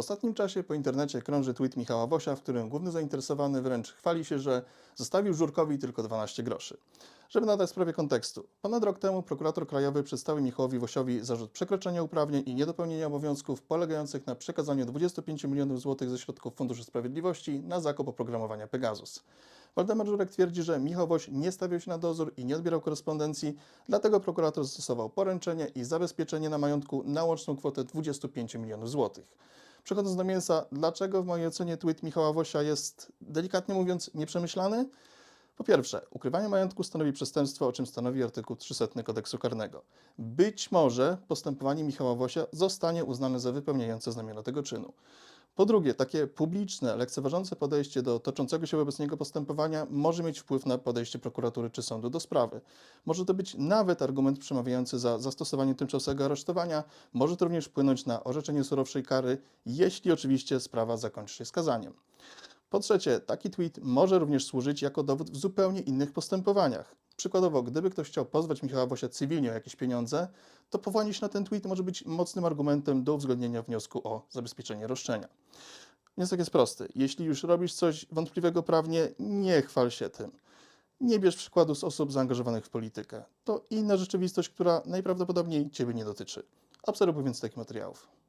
ostatnim czasie po internecie krąży tweet Michała Wosia, w którym główny zainteresowany wręcz chwali się, że zostawił Żurkowi tylko 12 groszy. Żeby nadać sprawie kontekstu, ponad rok temu prokurator krajowy przedstawił Michałowi Wosiowi zarzut przekroczenia uprawnień i niedopełnienia obowiązków polegających na przekazaniu 25 milionów złotych ze środków Funduszu Sprawiedliwości na zakup oprogramowania Pegasus. Waldemar Żurek twierdzi, że Michał Woś nie stawiał się na dozór i nie odbierał korespondencji, dlatego prokurator zastosował poręczenie i zabezpieczenie na majątku na łączną kwotę 25 milionów złotych. Przechodząc do mięsa, dlaczego w mojej ocenie tweet Michała Wosia jest, delikatnie mówiąc, nieprzemyślany? Po pierwsze, ukrywanie majątku stanowi przestępstwo, o czym stanowi artykuł 300 kodeksu karnego. Być może postępowanie Michała Wosia zostanie uznane za wypełniające znamiona tego czynu. Po drugie, takie publiczne, lekceważące podejście do toczącego się wobec niego postępowania może mieć wpływ na podejście prokuratury czy sądu do sprawy. Może to być nawet argument przemawiający za zastosowaniem tymczasowego aresztowania, może to również wpłynąć na orzeczenie surowszej kary, jeśli oczywiście sprawa zakończy się skazaniem. Po trzecie, taki tweet może również służyć jako dowód w zupełnie innych postępowaniach. Przykładowo, gdyby ktoś chciał pozwać Michała Wosia cywilnie o jakieś pieniądze, to powołanie się na ten tweet może być mocnym argumentem do uwzględnienia wniosku o zabezpieczenie roszczenia. Wniosek jest prosty. Jeśli już robisz coś wątpliwego prawnie, nie chwal się tym. Nie bierz przykładu z osób zaangażowanych w politykę. To inna rzeczywistość, która najprawdopodobniej Ciebie nie dotyczy. Obserwuj więc takich materiałów.